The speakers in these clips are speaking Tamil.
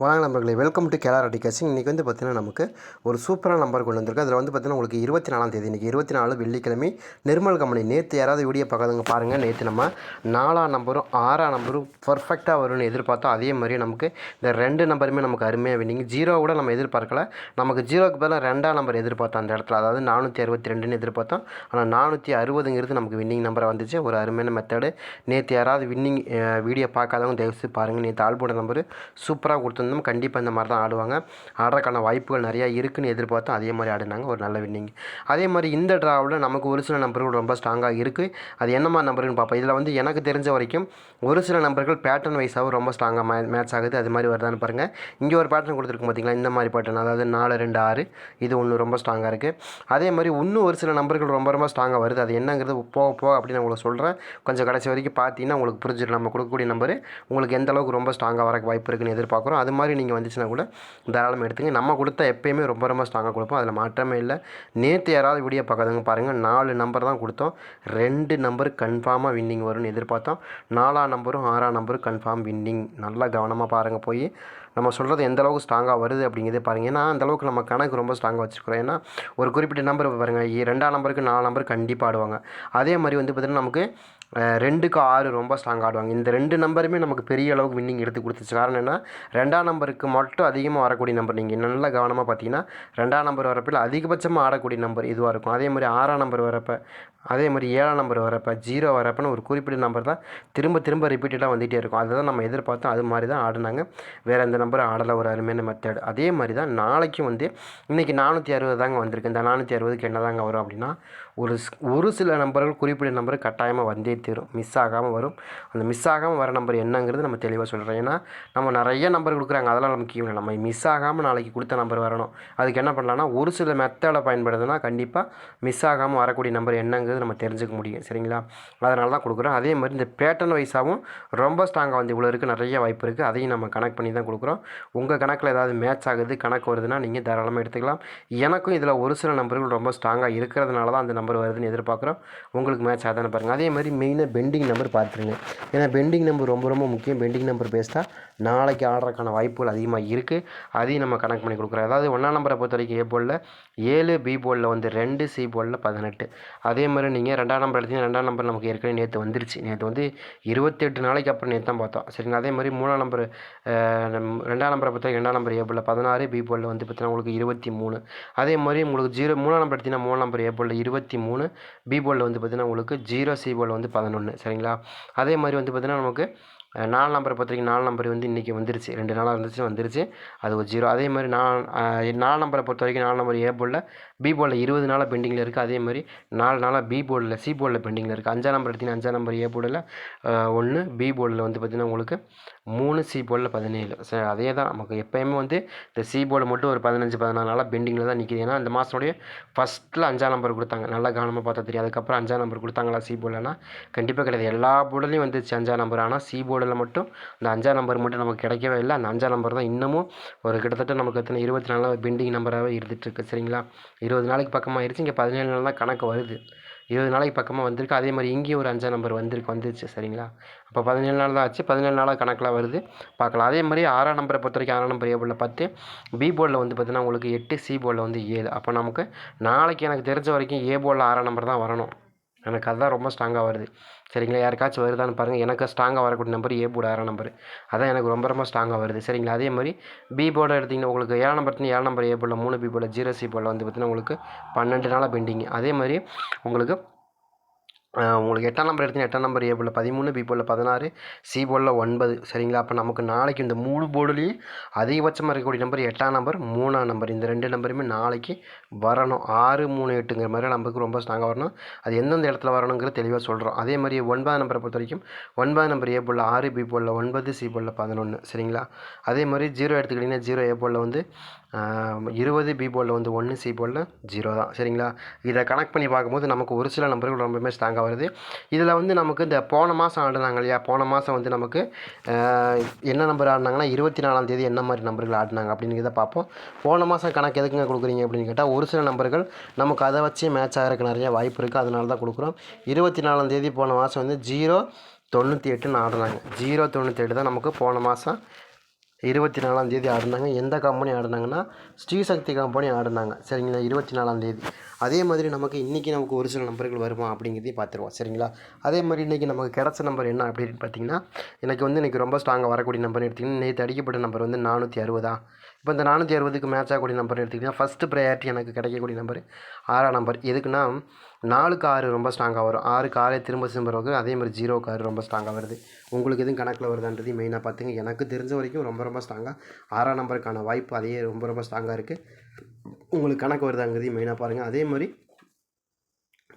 வணக்கம் நம்பர்களே வெல்கம் டு கேலார் அடிகாசிங் இன்றைக்கி வந்து பார்த்தீங்கன்னா நமக்கு ஒரு சூப்பரான நம்பர் கொண்டு வந்திருக்கு. அதில் வந்து பார்த்தீங்கன்னா உங்களுக்கு இருபத்தி நாலாம் தேதி இன்றைக்கி இருபத்தி நாலு வெள்ளிக்கிழமை நிர்மல் கம்பெனி நேற்று யாராவது வீடியோ பார்க்காதவங்க பாருங்கள் நேற்று நம்ம நாலாம் நம்பரும் ஆறாம் நம்பரும் பர்ஃபெக்டாக வரும்னு எதிர்பார்த்தோம் அதே மாதிரி நமக்கு இந்த ரெண்டு நம்பருமே நமக்கு அருமையாக வின்னிங்க ஜீரோ கூட நம்ம எதிர்பார்க்கல. நமக்கு ஜீரோக்கு பதிலாக ரெண்டாம் நம்பர் எதிர்பார்த்தோம் அந்த இடத்துல. அதாவது நானூற்றி அறுபத்தி ரெண்டுன்னு எதிர்பார்த்தோம். ஆனால் நானூற்றி அறுபதுங்கிறது நமக்கு வின்னிங் நம்பரை வந்துச்சு. ஒரு அருமையான மெத்தடு நேற்று யாராவது வின்னிங் வீடியோ பார்க்காதவங்க தயவுசெய்து பாருங்கள் நேற்று ஆல்போட நம்பர் சூப்பராக கொடுத்துருந்தோம் கண்டிப்பாக இந்த மாதிரி தான் ஆடுவாங்க. ஆடுறதுக்கான வாய்ப்புகள் நிறையா இருக்குன்னு எதிர்பார்த்தோம் அதே மாதிரி ஆடினாங்க. ஒரு நல்ல வின்னிங் அதே மாதிரி இந்த ட்ராவில் நமக்கு ஒரு சில நம்பர்கள் ரொம்ப ஸ்ட்ராங்காக இருக்குது அது என்ன மாதிரி நம்பருன்னு பார்ப்போம். இதில் வந்து எனக்கு தெரிஞ்ச வரைக்கும் ஒரு சில நம்பர்கள் பேட்டர்ன் வைஸாகவும் ரொம்ப ஸ்ட்ராங்காக மே மேட்ச் ஆகுது. அது மாதிரி வருதான்னு பாருங்கள் இங்கே ஒரு பேட்டர்ன் கொடுத்துருக்கு பார்த்தீங்களா இந்த மாதிரி பேட்டர்ன் அதாவது நாலு ரெண்டு ஆறு. இது ஒன்று ரொம்ப ஸ்ட்ராங்காக இருக்குது அதே மாதிரி இன்னும் ஒரு சில நம்பர்கள் ரொம்ப ரொம்ப ஸ்ட்ராங்காக வருது. அது என்னங்கிறது போக போக அப்படின்னு உங்களுக்கு சொல்கிறேன் கொஞ்சம் கடைசி வரைக்கும் பார்த்தீங்கன்னா உங்களுக்கு புரிஞ்சிடும். நம்ம கொடுக்கக்கூடிய நம்பர் உங்களுக்கு எந்த அளவுக்கு ரொம்ப ஸ்ட்ராங்காக வர வாய்ப்பு இருக்குன்னு எதிர்பார்க்குறோம். அது மாதிரி நீங்கள் வந்துச்சுன்னா கூட தாராளமாக எடுத்துங்க. நம்ம கொடுத்தா எப்போயுமே ரொம்ப ரொம்ப ஸ்ட்ராங்காக கொடுப்போம். அதில் மாற்றமே இல்லை. நேற்று யாராவது வீடியோ பார்க்காதவங்க பாருங்கள் நாலு நம்பர் தான் கொடுத்தோம். ரெண்டு நம்பர் கன்ஃபார்மாக வின்னிங் வரும்னு எதிர்பார்த்தோம். நாலாம் நம்பரும் ஆறாம் நம்பரும் கன்ஃபார்ம் வின்னிங் நல்லா கவனமாக பாருங்கள் போய். நம்ம சொல்கிறது எந்த அளவுக்கு ஸ்ட்ராங்காக வருது அப்படிங்கிறதே பாருங்கள் ஏன்னா அந்த அளவுக்கு நம்ம கணக்கு ரொம்ப ஸ்ட்ராங்காக வச்சுருக்கிறோம். ஏன்னா ஒரு குறிப்பிட்ட நம்பர் பாருங்கள் ரெண்டாம் நம்பருக்கு நாலு நம்பர் கண்டிப்பாக ஆடுவாங்க. அதே மாதிரி வந்து பார்த்திங்கன்னா நமக்கு ரெண்டுக்கு ஆறு ரொம்ப ஸ்ட்ராங் ஆடுவாங்க. இந்த ரெண்டு நம்பருமே நமக்கு பெரிய அளவுக்கு வின்னிங் எடுத்து கொடுத்துச்சு. காரணம் என்ன ரெண்டாம் நம்பருக்கு மட்டும் அதிகமாக வரக்கூடிய நம்பர் நீங்கள் நல்லா கவனமாக பார்த்தீங்கன்னா ரெண்டாம் நம்பர் வரப்பில் அதிகபட்சமாக ஆடக்கூடிய நம்பர் இதுவாக இருக்கும். அதே மாதிரி ஆறாம் நம்பர் வரப்போ அதே மாதிரி ஏழாம் நம்பர் வரப்போ ஜீரோ வரப்போன்னு ஒரு குறிப்பிட்ட நம்பர் தான் திரும்ப திரும்ப ரிப்பீட்டடாக வந்துகிட்டே இருக்கும். அதை தான் நம்ம எதிர்பார்த்தோம். அது மாதிரி தான் ஆடினாங்க. வேறு எந்த நம்பரும் ஆடலை. ஒரு அருமையான மெத்தட் அதே மாதிரி தான் நாளைக்கும் வந்து இன்றைக்கி நானூற்றி அறுபது தாங்க வந்திருக்கு. இந்த நானூற்றி அறுபதுக்கு என்ன தாங்க வரும் அப்படின்னா ஒரு ஸ்- ஒரு சில நம்பர்கள் குறிப்பிட்ட நம்பர் கட்டாயமாக வந்தே தீரும். மிஸ் ஆகாமல் வரும். அந்த மிஸ் ஆகாமல் வர நம்பர் என்னங்கிறது நம்ம தெளிவாக சொல்கிறோம் ஏன்னா நம்ம நிறைய நம்பர் கொடுக்குறாங்க. அதெல்லாம் நமக்கு கீழே இல்லை நம்ம மிஸ் ஆகாமல் நாளைக்கு கொடுத்த நம்பர் வரணும். அதுக்கு என்ன பண்ணலாம்னா ஒரு சில மெத்தடை பயன்படுதுன்னா கண்டிப்பாக மிஸ் ஆகாமல் வரக்கூடிய நம்பர் அப்படிங்கிறது நம்ம தெரிஞ்சுக்க முடியும் சரிங்களா? அதனால தான் கொடுக்குறோம். அதே மாதிரி இந்த பேட்டர்ன் வைஸாகவும் ரொம்ப ஸ்ட்ராங்காக வந்து இவ்வளோ இருக்குது நிறைய வாய்ப்பு இருக்குது அதையும் நம்ம கனெக்ட் பண்ணி தான் கொடுக்குறோம். உங்கள் கணக்கில் ஏதாவது மேட்ச் ஆகுது கணக்கு வருதுன்னா நீங்கள் தாராளமாக எடுத்துக்கலாம். எனக்கும் இதில் ஒரு சில நம்பர்கள் ரொம்ப ஸ்ட்ராங்காக இருக்கிறதுனால தான் அந்த நம்பர் வருதுன்னு எதிர்பார்க்குறோம். உங்களுக்கு மேட்ச் ஆகுதான்னு பாருங்கள் அதே மாதிரி மெயினாக பெண்டிங் நம்பர் பார்த்துருங்க. ஏன்னா பெண்டிங் நம்பர் ரொம்ப ரொம்ப முக்கியம். பெண்டிங் நம்பர் பேஸ்ட்டாக நாளைக்கு ஆடுறதுக்கான வாய்ப்புகள் அதிகமாக இருக்குது அதையும் நம்ம கனெக்ட் பண்ணி கொடுக்குறோம். அதாவது ஒன்றாம் நம்பரை பொறுத்த வரைக்கும் ஏ போலில் ஏழு பி போலில் வந்து ரெண்டு சி போலில் பதினெட்டு. அதே மாதிரி நீங்கள் ரெண்டாம் நம்பர் எடுத்தீங்க ரெண்டாம் நம்பர் நமக்கு ஏற்கனவே நேற்று வந்துருச்சு. நேற்று வந்து இருபத்தெட்டு நாளைக்கு அப்புறம் நேற்று தான் பார்த்தோம். சரிங்களா? அதே மாதிரி மூணாம் நம்பர் ரெண்டாம் நம்பரை பொறுத்த வரைக்கும் ரெண்டாம் நம்பர் ஏ போலில் பதினாறு பி போலில் வந்து பார்த்தீங்கன்னா உங்களுக்கு இருபத்தி மூணு. அதே மாதிரி உங்களுக்கு ஜீரோ மூணாம் நம்பர் எடுத்தீங்கன்னா மூணாம் நம்பர் ஏ போலில் இருபத்தி மூணு பி போலில் வந்து பார்த்தீங்கன்னா உங்களுக்கு ஜீரோ சி போலில் வந்து பதினொன்று சரிங்களா? அதே மாதிரி வந்து பார்த்தீங்கன்னா நமக்கு நாலு நம்பரை பொறுத்த வரைக்கும் நாலு நம்பர் வந்து இன்றைக்கி வந்துருச்சு. ரெண்டு நாளாக இருந்துச்சு வந்துருச்சு. அது ஒரு ஜீரோ. அதே மாதிரி நான் நாலு நம்பரை பொறுத்த வரைக்கும் நாலு நம்பர் ஏ போலில் பி போர்டில் இருபது நாளாக பெண்டிங்கில் இருக்குது அதே மாதிரி நாலு நாளாக பி போர்டில் சி போர்டில் பெண்டிங்கில் இருக்குது அஞ்சாம் நம்பர் எடுத்திங்கன்னா அஞ்சாம் நம்பர் ஏ போர்டில் ஒன்று பி போர்டில் வந்து பார்த்திங்கன்னா உங்களுக்கு மூணு சி போர்டில் பதினேழு. சரி அதே தான் நமக்கு எப்போயுமே வந்து இந்த சி போர்டில் மட்டும் ஒரு பதினஞ்சு பதினாறு நாளாக பெண்டிங்கில் தான் நிற்கிது ஏன்னா இந்த மாதத்துடைய ஃபஸ்ட்டில் அஞ்சாம் நம்பர் கொடுத்தாங்க. நல்லா கவனமாக பார்த்தா தெரியும். அதுக்கப்புறம் அஞ்சாம் நம்பர் கொடுத்தாங்களா சி போர்டில்னா கண்டிப்பாக கிடையாது. எல்லா போர்டுலையும் வந்துச்சு அஞ்சாம் நம்பர் ஆனால் சி போர்டில் மட்டும் இந்த அஞ்சாம் நம்பர் மட்டும் நமக்கு கிடைக்கவே இல்லை. அந்த அஞ்சாம் நம்பர் தான் இன்னமும் ஒரு கிட்டத்தட்ட நமக்கு எத்தனை இருபத்தி நாலாவது பெண்டிங் நம்பராகவே இருந்துகிட்ருக்கு சரிங்களா? இருபது நாளைக்கு பக்கமாக ஆயிடுச்சு இங்கே பதினேழு நாள் தான் கணக்கு வருது. இருபது நாளைக்கு பக்கமாக வந்திருக்கு. அதே மாதிரி இங்கேயும் ஒரு அஞ்சாம் நம்பர் வந்திருக்கு வந்துருச்சு. சரிங்களா? அப்போ பதினேழு நாள் தான் ஆச்சு. பதினேழு நாளாக கணக்கெலாம் வருது. பார்க்கலாம். அதே மாதிரி ஆறாம் நம்பரை பொறுத்த வரைக்கும் ஆறாம் நம்பர் ஏ போர்டில் பத்து. பி போர்டில் வந்து பார்த்தீங்கன்னா உங்களுக்கு எட்டு சி போர்டில் வந்து ஏழு. அப்போ நமக்கு நாளைக்கு எனக்கு தெரிஞ்ச வரைக்கும் ஏ போர்டில் ஆறாம் நம்பர் தான் வரணும். எனக்கு அதுதான் ரொம்ப ஸ்ட்ராங்காக வருது. சரிங்களா? யாருக்காச்சும் வருதான்னு பாருங்கள் எனக்கு ஸ்ட்ராங்காக வரக்கூடிய நம்பர் ஏ போர்டு ஆறாம் நம்பர் அதான் எனக்கு ரொம்ப ரொம்ப ஸ்ட்ராங்காக வருது. சரிங்களா? அதே மாதிரி பி போர்டு எடுத்திங்கன்னா உங்களுக்கு ஏழாம் நம்பர் ஏழாம் நம்பர் ஏ போர்டில் மூணு பி போர்டில் ஜீரோ சி போர்டில் வந்து பார்த்தீங்கன்னா உங்களுக்கு பன்னெண்டு நாளாக பெண்டிங் அதே மாதிரி உங்களுக்கு உங்களுக்கு எட்டாம் நம்பர் எடுத்தீங்கன்னா எட்டாம் நம்பர் ஏ போர்டில் பதிமூணு பி போர்டில் பதினாறு சி போர்டில் ஒன்பது. சரிங்களா? அப்போ நமக்கு நாளைக்கு இந்த மூணு போர்டுலேயும் அதிகபட்சமாக இருக்கக்கூடிய நம்பர் எட்டாம் நம்பர் மூணாம் நம்பர் இந்த ரெண்டு நம்பருமே நாளைக்கு வரணும். ஆறு மூணு எட்டுங்கிற மாதிரி நம்பருக்கு ரொம்ப ஸ்ட்ராங்காக வரணும். அது எந்தெந்த இடத்துல வரணுங்கிறது தெளிவாக சொல்கிறோம் அதே மாதிரி ஒன்பதாம் நம்பரை பொறுத்த வரைக்கும் ஒன்பதாம் நம்பர் ஏ போர்டில் ஆறு பி போர்டில் ஒன்பது சி போர்டில் பதினொன்று சரிங்களா? அதே மாதிரி ஜீரோ எடுத்துக்கிட்டிங்கன்னா ஜீரோ ஏ போர்டில் வந்து இருபது பி போர்டில் வந்து ஒன்று சி போர்டில் ஜீரோ தான். சரிங்களா? இதை கனெக்ட் பண்ணி பார்க்கும்போது நமக்கு ஒரு சில நம்பர்கள் ரொம்பவுமே ஸ்ட்ராங்காக வருது. இதில் வந்து நமக்கு இந்த போன மாதம் ஆடினாங்க இல்லையா? போன மாதம் வந்து நமக்கு என்ன நம்பர் ஆடினாங்கன்னா இருபத்தி நாலாம் தேதி என்ன மாதிரி நம்பர்கள் ஆடினாங்க அப்படிங்கிறத பார்ப்போம். போன மாதம் கணக்கு எதுக்குங்க கொடுக்குறீங்க அப்படின்னு கேட்டால் ஒரு சில நம்பர்கள் நமக்கு அதை வச்சு மேட்ச் ஆகிறதுக்கு நிறைய வாய்ப்பு இருக்குது அதனால தான் கொடுக்குறோம். இருபத்தி நாலாம் தேதி போன மாதம் வந்து ஜீரோ தொண்ணூற்றி எட்டுன்னு ஆடினாங்க. ஜீரோ தொண்ணூற்றி எட்டு தான் நமக்கு போன மாதம் இருபத்தி நாலாம் தேதி ஆடினாங்க. எந்த கம்பெனி ஆடினாங்கன்னா ஸ்ரீசக்தி கம்பெனி ஆடினாங்க. சரிங்களா? இருபத்தி நாலாம் தேதி. அதே மாதிரி நமக்கு இன்றைக்கி நமக்கு ஒரு சில நம்பர்கள் வருமா அப்படிங்கிறதையும் பார்த்துருவோம். சரிங்களா? அதே மாதிரி இன்றைக்கி நமக்கு கிடச்ச நம்பர் என்ன அப்படின்னு பார்த்தீங்கன்னா எனக்கு வந்து இன்றைக்கி ரொம்ப ஸ்ட்ராங்காக வரக்கூடிய நம்பர் எடுத்திங்கன்னா நேற்று அடிக்கப்பட்ட நம்பர் வந்து நானூற்றி அறுபதா இப்போ இந்த நானூற்றி அறுபதுக்கு மேட்ச் ஆகக்கூடிய நம்பர் எடுத்துக்கிட்டிங்கன்னா ஃபஸ்ட்டு ப்ரையாரிட்டி எனக்கு கிடைக்கக்கூடிய நம்பர் ஆறாம் நம்பர் எதுக்குன்னா நாலுக்கு ஆறு ரொம்ப ஸ்ட்ராங்காக வரும். ஆறுக்கு ஆறே திரும்ப திரும்ப வரும். அதே மாதிரி ஜீரோக்கு ஆறு ரொம்ப ஸ்ட்ராங்காக வருது. உங்களுக்கு எதுவும் கணக்கில் வருதான்றதையும் மெயினாக பார்த்துங்க. எனக்கு தெரிஞ்ச வரைக்கும் ரொம்ப ரொம்ப ஸ்ட்ராங்காக ஆறாம் நம்பருக்கான வாய்ப்பு அதே ரொம்ப ரொம்ப ஸ்ட்ராங்காக இருக்குது உங்களுக்கு கணக்கு வருதாங்கிறதையும் மெயினாக பாருங்கள் அதே மாதிரி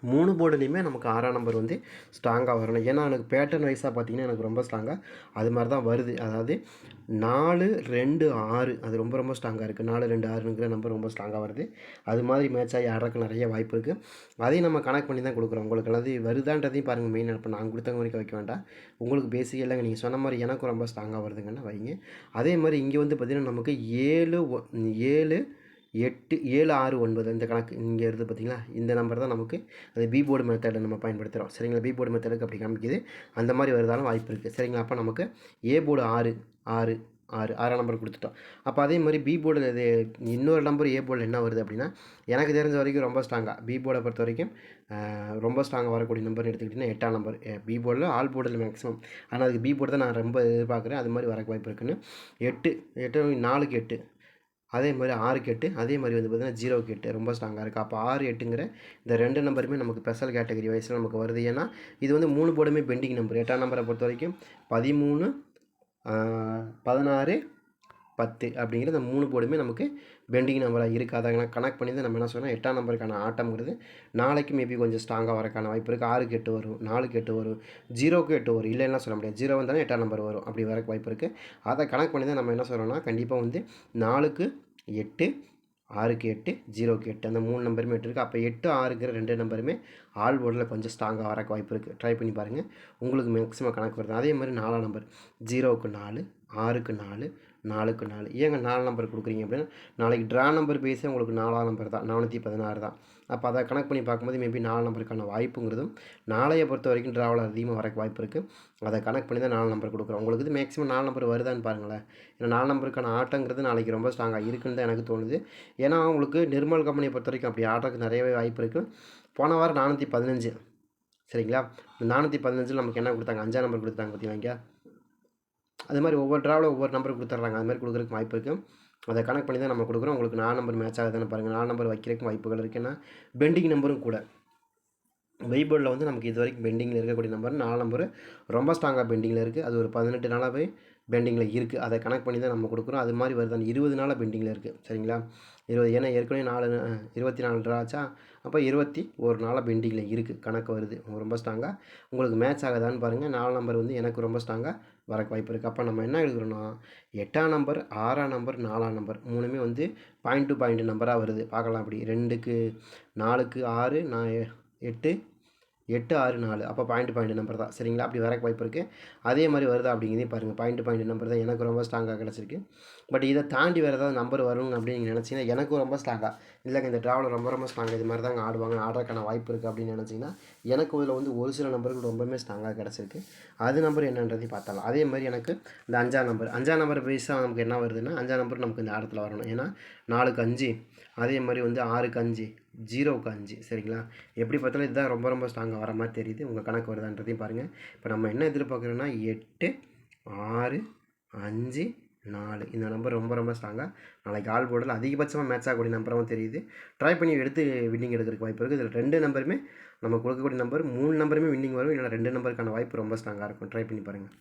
மூணு போர்டுலேயுமே நமக்கு ஆறாம் நம்பர் வந்து ஸ்ட்ராங்காக வரணும். ஏன்னா எனக்கு பேட்டர்ன் வைஸாக பார்த்தீங்கன்னா எனக்கு ரொம்ப ஸ்ட்ராங்காக அது மாதிரி தான் வருது. அதாவது நாலு ரெண்டு ஆறு அது ரொம்ப ரொம்ப ஸ்ட்ராங்காக இருக்குது நாலு ரெண்டு ஆறுங்கிற நம்பர் ரொம்ப ஸ்ட்ராங்காக வருது. அது மாதிரி மேட்ச் ஆகி ஆடுறதுக்கு நிறைய வாய்ப்பு இருக்குது அதையும் நம்ம கணக்கு பண்ணி தான் கொடுக்குறோம். உங்களுக்கு அல்லது வருதான்றதையும் பாருங்கள் மெயின் இப்போ நான் கொடுத்தவங்க வரைக்கும் வைக்க வேண்டாம். உங்களுக்கு பேசிக் இல்லைங்க. நீங்கள் சொன்ன மாதிரி எனக்கும் ரொம்ப ஸ்ட்ராங்காக வருதுங்கன்னா வைங்க. அதே மாதிரி இங்கே வந்து பார்த்திங்கன்னா நமக்கு ஏழு ஒ- ஏழு எட்டு ஏழு ஆறு ஒன்பது இந்த கணக்கு இங்கே இருக்குது பார்த்தீங்களா இந்த நம்பர் தான் நமக்கு அது பி போர்டு மெத்தடை நம்ம பயன்படுத்துகிறோம் சரிங்களா? பி போர்டு மெத்தடுக்கு அப்படி காமிக்குது. அந்த மாதிரி வருதாலும் வாய்ப்பு இருக்குது சரிங்களா? அப்போ நமக்கு ஏ போர்டு ஆறு ஆறு ஆறு ஆறாம் நம்பர் கொடுத்துட்டோம். அப்போ அதே மாதிரி பி போர்டில் இது இன்னொரு நம்பர் ஏ போர்டில் என்ன வருது அப்படின்னா எனக்கு தெரிஞ்ச வரைக்கும் ரொம்ப ஸ்ட்ராங்காக பி போர்டை பொறுத்த வரைக்கும் ரொம்ப ஸ்ட்ராங்காக வரக்கூடிய நம்பர்னு எடுத்துக்கிட்டிங்கன்னா எட்டாம் நம்பர் பி போர்டில் ஆல் போர்டில் மேக்ஸிமம் ஆனால் அதுக்கு பி போர்டு தான் நான் ரொம்ப எதிர்பார்க்குறேன். அது மாதிரி வரக்கு வாய்ப்பு இருக்குன்னு. எட்டு எட்டு நாலுக்கு எட்டு. அதே மாதிரி ஆறுக்கு எட்டு அதே மாதிரி வந்து பார்த்திங்கன்னா ஜீரோக்கு எட்டு ரொம்ப ஸ்ட்ராங்காக இருக்குது அப்போ ஆறு எட்டுங்கிற இந்த ரெண்டு நம்பருமே நமக்கு ஸ்பெஷல் கேட்டகரி வயசில் நமக்கு வருது. ஏன்னா இது வந்து மூணு போர்டுமே பெண்டிங் நம்பர் எட்டாம் நம்பரை பொறுத்த வரைக்கும் பதிமூணு பதினாறு பத்து அப்படிங்கிற இந்த மூணு போர்டுமே நமக்கு பெண்டிங் நம்பராக இருக்குது அதை கனெக்ட் பண்ணி தான் நம்ம என்ன சொன்னால் எட்டாம் நம்பருக்கான ஆட்டம்ங்கிறது நாளைக்கு மேபி கொஞ்சம் ஸ்ட்ராங்காக வரக்கான வாய்ப்பு இருக்குது ஆறுக்கு எட்டு வரும் நாலுக்கு எட்டு வரும் ஜீரோக்கு எட்டு வரும். இல்லைன்னா சொல்ல முடியாது. ஜீரோ வந்தாலும் எட்டாம் நம்பர் வரும். அப்படி வரக்கு வாய்ப்பு இருக்குது அதை கனெக்ட் பண்ணி தான் நம்ம என்ன சொல்கிறோம்னா கண்டிப்பாக வந்து நாலுக்கு எட்டு ஆறுக்கு எட்டு ஜீரோக்கு எட்டு அந்த மூணு நம்பருமே எட்டு இருக்குது அப்போ எட்டு ஆறுங்கிற ரெண்டு நம்பருமே ஆல் போர்டில் கொஞ்சம் ஸ்ட்ராங்காக வரக்கு வாய்ப்பு இருக்குது ட்ரை பண்ணி பாருங்கள் உங்களுக்கு மேக்ஸிமம் கணக்கு வருது. அதே மாதிரி நாலாம் நம்பர் ஜீரோவுக்கு நாலு ஆறுக்கு நாலு நாலுக்கு நாலு. ஏங்க நாலு நம்பர் கொடுக்குறீங்க அப்படின்னா நாளைக்கு ட்ரா நம்பர் பேசி உங்களுக்கு நாலாம் நம்பர் தான். நானூற்றி பதினாறு தான். அப்போ அதை கணக்கு பண்ணி பார்க்கும்போது மேபி நாலு நம்பருக்கான வாய்ப்புங்கிறதும் நாளைய பொறுத்த வரைக்கும் ட்ராவில் அதிகமாக வரக்கு வாய்ப்பு இருக்குது அதை கணக்கு பண்ணி தான் நாலு நம்பர் கொடுக்குறோம். உங்களுக்கு இது மேக்ஸிமம் நாலு நம்பர் வருதான்னு பாருங்களேன். ஏன்னா நாலு நம்பருக்கான ஆட்டங்கிறது நாளைக்கு ரொம்ப ஸ்ட்ராங்காக இருக்குன்னு தான் எனக்கு தோணுது. ஏன்னா உங்களுக்கு நிர்மல் கம்பெனியை பொறுத்த வரைக்கும் அப்படி ஆடுறதுக்கு நிறையவே வாய்ப்பு இருக்குது போன வாரம் நானூற்றி பதினஞ்சு. சரிங்களா? இந்த நானூற்றி பதினஞ்சில் நமக்கு என்ன கொடுத்தாங்க? அஞ்சாம் நம்பர் கொடுத்தாங்க பார்த்தீங்களா அது மாதிரி ஒவ்வொரு ட்ராவில் ஒவ்வொரு நம்பர் கொடுத்துட்றாங்க அது மாதிரி கொடுக்குறதுக்கு வாய்ப்பு இருக்குது அதை கனெக்ட் பண்ணி தான் நம்ம கொடுக்குறோம். உங்களுக்கு நாலு நம்பர் மேட்ச் ஆகுதுன்னு பாருங்கள் நாலு நம்பர் வைக்கிறதுக்கு வாய்ப்புகள் இருக்குன்னா பெண்டிங் நம்பரும் கூட. வைபோர்டில் வந்து நமக்கு இது வரைக்கும் பெண்டிங்கில் இருக்கக்கூடிய நம்பர் நாலு நம்பர் ரொம்ப ஸ்ட்ராங்காக பெண்டிங்கில் இருக்குது அது ஒரு பதினெட்டு நாளாகவே பெண்டிங்கில் இருக்குது. அதை கனெக்ட் பண்ணி தான் நம்ம கொடுக்குறோம். அது மாதிரி வருது. அந்த இருபது நாளாக பெண்டிங்கில் இருக்குது. சரிங்களா? இருபது ஏன்னா ஏற்கனவே நாலு இருபத்தி நாலு ட்ரா ஆச்சா? அப்போ இருபத்தி ஒரு நாளாக பெண்டிங்கில் இருக்குது. கணக்கு வருது. ரொம்ப ஸ்ட்ராங்காக உங்களுக்கு மேட்ச் ஆகுதான்னு பாருங்கள் நாலு நம்பர் வந்து எனக்கு ரொம்ப ஸ்ட்ராங்காக வரக்கு வாய்ப்பு இருக்குது. அப்போ நம்ம என்ன எடுக்கிறோன்னா எட்டாம் நம்பர் ஆறாம் நம்பர் நாலாம் நம்பர் மூணுமே வந்து பாயிண்ட் டு பாயிண்ட் நம்பராக வருது. பார்க்கலாம் அப்படி. ரெண்டுக்கு நாலுக்கு ஆறு நான் எ- எட்டு எட்டு ஆறு நாலு. அப்போ பாயிண்ட் பாயிண்ட் நம்பர் தான். சரிங்களா? அப்படி வரக்கு வாய்ப்பு இருக்குது அதே மாதிரி வருதா அப்படிங்கிறதே பாருங்கள் பாயிண்ட் பாயிண்ட் நம்பர் தான். எனக்கு ரொம்ப ஸ்ட்ராங்காக கிடச்சிருக்கு. பட் இதை தாண்டி வேறு ஏதாவது நம்பர் வரும் அப்படின்னு நீங்கள் நினச்சிங்கன்னா எனக்கும் ரொம்ப ஸ்ட்ராங்காக இல்லைங்க இந்த ட்ராவலர் ரொம்ப ரொம்ப ஸ்ட்ராங்காக இது மாதிரி தாங்க ஆடுவாங்க. ஆடுறதுக்கான வாய்ப்பு இருக்குது அப்படின்னு நினச்சிங்கன்னா எனக்கு இதில் வந்து ஒரு சில நம்பர்கள் ரொம்பவுமே ஸ்ட்ராங்காக கிடச்சிருக்கு. அது நம்பர் என்னன்றதையும் பார்த்தாலும் அதே மாதிரி எனக்கு இந்த அஞ்சாம் நம்பர் அஞ்சாம் நம்பர் பேஸாக நமக்கு என்ன வருதுன்னா அஞ்சாம் நம்பர் நமக்கு இந்த ஆடத்தில் வரணும். ஏன்னா நாலுக்கு அஞ்சு. அதே மாதிரி வந்து ஆறுக்கு அஞ்சு. ஜீரோவுக்கு அஞ்சு சரிங்களா? எப்படி பார்த்தாலும் இதுதான் ரொம்ப ரொம்ப ஸ்ட்ராங்காக வர மாதிரி தெரியுது. உங்கள் கணக்கு வருதான்றதையும் பாருங்கள் இப்போ நம்ம என்ன எதிர்பார்க்குறோன்னா எட்டு ஆறு அஞ்சு நாலு. இந்த நம்பர் ரொம்ப ரொம்ப ஸ்ட்ராங்காக நாளைக்கு ஆல் போர்டில் அதிகபட்சமாக மேட்ச் ஆகக்கூடிய நம்பராகவும் தெரியுது. ட்ரை பண்ணி எடுத்து வின்னிங் எடுக்கிறதுக்கு வாய்ப்பு இருக்குது இதில் ரெண்டு நம்பருமே நம்ம கொடுக்கக்கூடிய நம்பர் மூணு நம்பருமே வின்னிங் வரும். இல்லை ரெண்டு நம்பருக்கான வாய்ப்பு ரொம்ப ஸ்ட்ராங்காக இருக்கும். ட்ரை பண்ணி பாருங்கள்